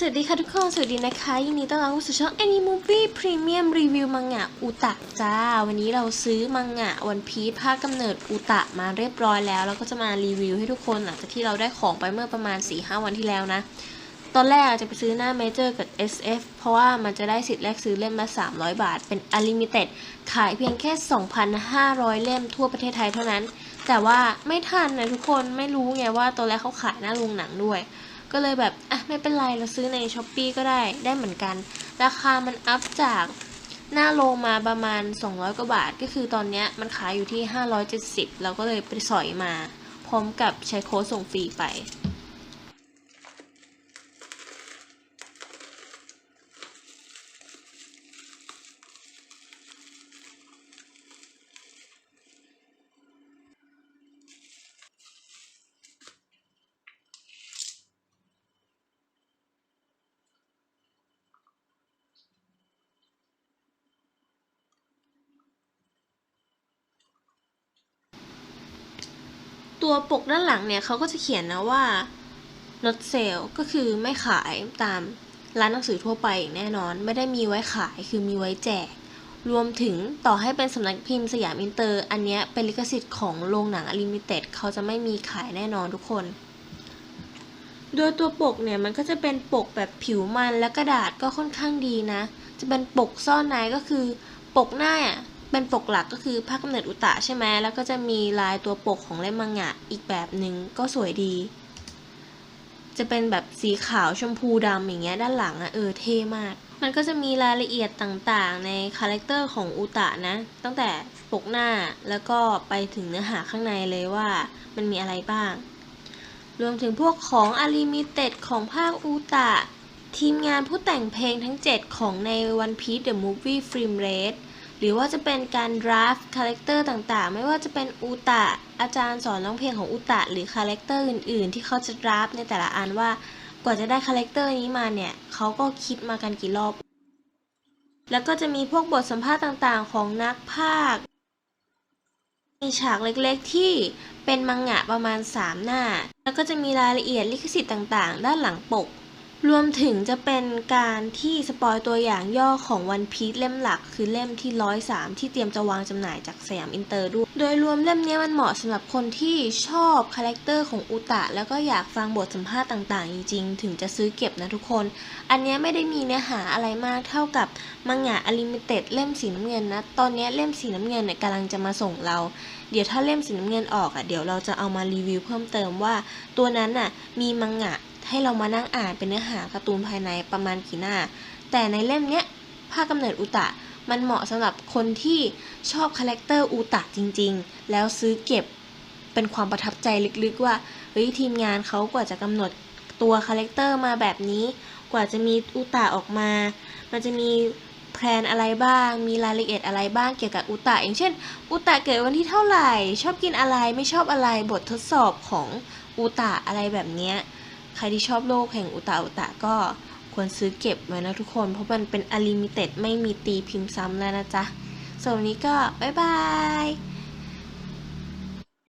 สวัสดีค่ะทุกคน สวัสดีนะคะ ยินดีต้อนรับสู่ช่อง Any Movie Premium Review มังงะอุตะจ้า วันนี้เราซื้อมังงะวันพีชภาคกำเนิดอุตะมาเรียบร้อยแล้ว แล้วก็จะมารีวิวให้ทุกคนหลังจากที่เราได้ของไปเมื่อประมาณ 4-5 วันที่แล้วนะ ตอนแรกจะไปซื้อหน้าเมเจอร์กับ SF เพราะว่ามันจะได้สิทธิ์แรกซื้อเล่มละ300 บาท เป็น Unlimited ขายเพียงแค่ 2,500 เล่มทั่วประเทศไทยเท่านั้น แต่ว่าไม่ทันนะทุกคน ไม่รู้ไงว่าตอนแรกเขาขายหน้าโรงหนังด้วย ก็เลยแบบอะไม่เป็นไรเราซื้อในช้อปปีก็ได้ได้เหมือนกัน ราคามันอัพจากหน้าโรงมาประมาณ 200 กว่าบาท ก็คือตอนเนี้ยมันขายอยู่ที่ 570 เราก็เลยไปสอยมา พร้อมกับใช้โค้ดส่งฟรีไป ตัวปกด้านหลังเนี่ยเขาก็จะเขียนนะว่า not sale ก็คือไม่ขายตามร้านหนังสือทั่วไปแน่นอน ไม่ได้มีไว้ขายคือมีไว้แจก รวมถึงต่อให้เป็นสำนักพิมพ์สยามอินเตอร์ อันเนี้ยเป็นลิขสิทธิ์ของโรงหนังอลิมิเต็ดเขาจะไม่มีขายแน่นอนทุกคน โดยตัวปกเนี่ยมันก็จะเป็นปกแบบผิวมันและกระดาษก็ค่อนข้างดีนะ จะเป็นปกซ่อนในก็คือปกหน้าอะ เป็นปกหลักก็คือภาคกำเนิดอุตะใช่ไหมแล้วก็จะมีลายตัวปกของเล่มมังงะอีกแบบหนึ่งก็สวยดี จะเป็นแบบสีขาวชมพูดำอย่างเงี้ยด้านหลังอะเออเท่มาก มันก็จะมีรายละเอียดต่างๆ ในคาแรคเตอร์ของอุตะนะ ตั้งแต่ปกหน้าแล้วก็ไปถึงเนื้อหาข้างในเลยว่ามันมีอะไรบ้าง รวมถึงพวกของ Unlimited ของภาคอุตะทีมงานผู้แต่งเพลงทั้ง 7 ของใน One Piece The Movie Film Red หรือว่าจะเป็นการดราฟต์คาแรคเตอร์ต่างๆ ไม่ว่าจะเป็นอุตะ อาจารย์สอนร้องเพลงของอุตะ หรือคาแรคเตอร์อื่นๆ ที่เขาจะดราฟต์ในแต่ละอันว่ากว่าจะได้คาแรคเตอร์นี้มาเนี่ยเขาก็คิดมากันกี่รอบ แล้วก็จะมีพวกบทสัมภาษณ์ต่างๆ ของนักพากย์มีฉากเล็กๆที่เป็นมังงะประมาณ 3 หน้า แล้วก็จะมีรายละเอียดลิขสิทธิ์ต่างๆ ด้านหลังปก รวมถึงจะเป็นการที่สปอยตัวอย่างย่อของวันพีซเล่มหลัก คือเล่มที่ 103 ที่เตรียมจะวางจำหน่ายจากสยามอินเตอร์ด้วย โดยรวมเล่มนี้มันเหมาะสำหรับคนที่ชอบคาแรคเตอร์ของอุตะ แล้วก็อยากฟังบทสัมภาษณ์ต่างๆ จริงๆ ถึงจะซื้อเก็บนะทุกคน อันนี้ไม่ได้มีเนื้อหาอะไรมากเท่ากับมังงะอลิมิเต็ดเล่มสีน้ำเงินนะ ตอนนี้เล่มสีน้ำเงินเนี่ยกำลังจะมาส่งเรา เดี๋ยวถ้าเล่มสีน้ำเงินออกอะเดี๋ยวเราจะเอามารีวิวเพิ่มเติมว่า ตัวนั้นน่ะมีมังงะ ให้เรามานั่งอ่านเป็นเนื้อหาการ์ตูนภายในประมาณกี่หน้า แต่ในเล่มเนี้ยภาคกำเนิดอุตะมันเหมาะสำหรับคนที่ชอบคาแรคเตอร์อุตะจริง ๆ แล้วซื้อเก็บเป็นความประทับใจลึกๆว่าเฮ้ยทีมงานเขากว่าจะกำหนดตัวคาแรคเตอร์มาแบบนี้ กว่าจะมีอุตะออกมา มันจะมีแพลนอะไรบ้าง มีรายละเอียดอะไรบ้างเกี่ยวกับอุตะอย่างเช่น อุตะเกิดวันที่เท่าไหร่ ชอบกินอะไรไม่ชอบอะไรบททดสอบของอุตะอะไรแบบเนี้ย ใครที่ชอบโลกแห่งอุตะอุตะก็ควรซื้อเก็บไว้นะทุกคน เพราะมันเป็นอลิมิเต็ดไม่มีตีพิมพ์ซ้ำแล้วนะจ๊ะส่วนวันนี้ก็บ๊ายบาย